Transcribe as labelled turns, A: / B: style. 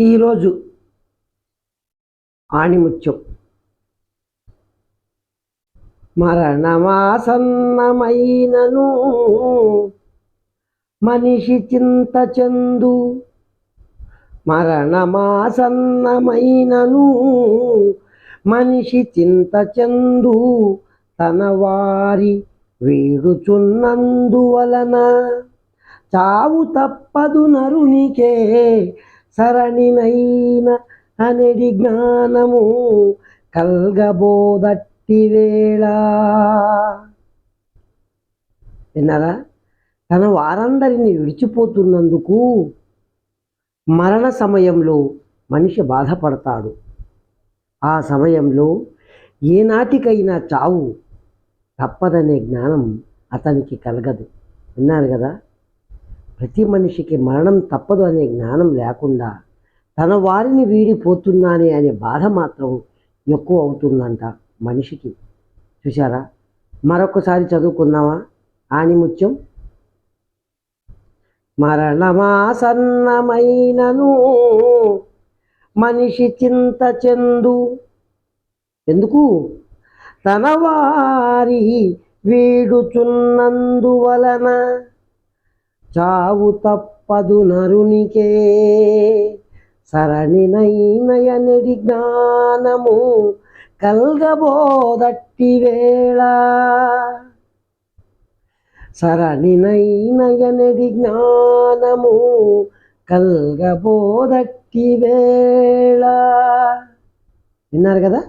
A: ఈరోజు ఆణిముత్యం. మరణమాసన్నమైనను మనిషి చింత చెందు. మరణమాసన్నమైనను మనిషి చింత చెందు. తన వారి వీడుచున్నందువలన చావు తప్పదు నరునికే. సరణినైన అనెడి జ్ఞానము కల్గబోదట్టి వేళ. విన్నారా? తన వారందరిని విడిచిపోతున్నందుకు మరణ సమయంలో మనిషి బాధపడతాడు. ఆ సమయంలో ఏనాటికైనా చావు తప్పదనే జ్ఞానం అతనికి కలగదు. విన్నారు కదా? ప్రతి మనిషికి మరణం తప్పదు అనే జ్ఞానం లేకుండా తన వారిని వీడిపోతున్నానే అనే బాధ మాత్రం ఎక్కువ అవుతుందంట మనిషికి. చూసారా మరొకసారి చదువుకుందామా? ఆణిముత్యం మరణమాసన్నమైనను మనిషి చింత చెందు. ఎందుకు? తన వారి వీడుచున్నందువలన చావు తప్పదు నరునికే. సరణినైనయనడి జ్ఞానము కల్గబోదట్టి వేళ సరణినైనయనడి జ్ఞానము కల్గబోదట్టి వేళ విన్నారు కదా?